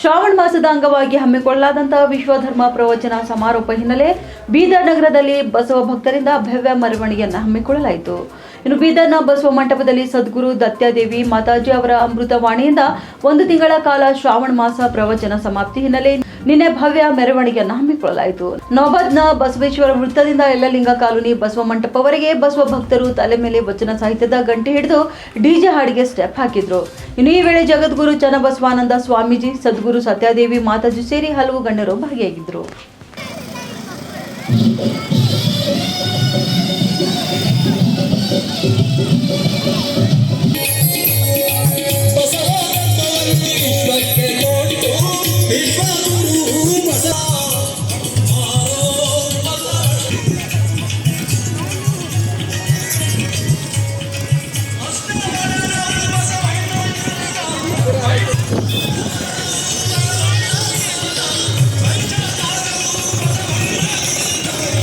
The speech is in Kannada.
ಶ್ರಾವಣ ಮಾಸದ ಅಂಗವಾಗಿ ಹಮ್ಮಿಕೊಳ್ಳಲಾದಂತಹ ವಿಶ್ವಧರ್ಮ ಪ್ರವಚನ ಸಮಾರೋಪ ಹಿನ್ನೆಲೆ ಬೀದರ್ ನಗರದಲ್ಲಿ ಬಸವ ಭಕ್ತರಿಂದ ಭವ್ಯ ಮೆರವಣಿಗೆಯನ್ನು ಹಮ್ಮಿಕೊಳ್ಳಲಾಯಿತು. ಇನ್ನು ಬೀದರ್ನ ಬಸವ ಮಂಟಪದಲ್ಲಿ ಸದ್ಗುರು ದತ್ತಾದೇವಿ ಮಾತಾಜಿ ಅವರ ಅಮೃತವಾಣಿಯಿಂದ ಒಂದು ತಿಂಗಳ ಕಾಲ ಶ್ರಾವಣ ಮಾಸ ಪ್ರವಚನ ಸಮಾಪ್ತಿ ಹಿನ್ನೆಲೆ ನಿನ್ನೆ ಭವ್ಯ ಮೆರವಣಿಗೆಯನ್ನು ಹಮ್ಮಿಕೊಳ್ಳಲಾಯಿತು. ನವಬದ್ನ ಬಸವೇಶ್ವರ ವೃತ್ತದಿಂದ ಎಲ್ಲಲಿಂಗ ಕಾಲೋನಿ ಬಸವ ಮಂಟಪವರೆಗೆ ಬಸವ ಭಕ್ತರು ತಲೆ ಮೇಲೆ ವಚನ ಸಾಹಿತ್ಯದ ಗಂಟೆ ಹಿಡಿದು ಡಿಜೆ ಹಾಡಿಗೆ ಸ್ಟೆಪ್ ಹಾಕಿದ್ರು. ಇನ್ನು ಈ ವೇಳೆ ಜಗದ್ಗುರು ಚನ್ನಬಸವಾನಂದ ಸ್ವಾಮೀಜಿ ಸದ್ಗುರು ಸತ್ಯಾದೇವಿ ಮಾತಾಜಿ ಸೇರಿ ಹಲವು ಗಣ್ಯರು ಭಾಗಿಯಾಗಿದ್ದರು.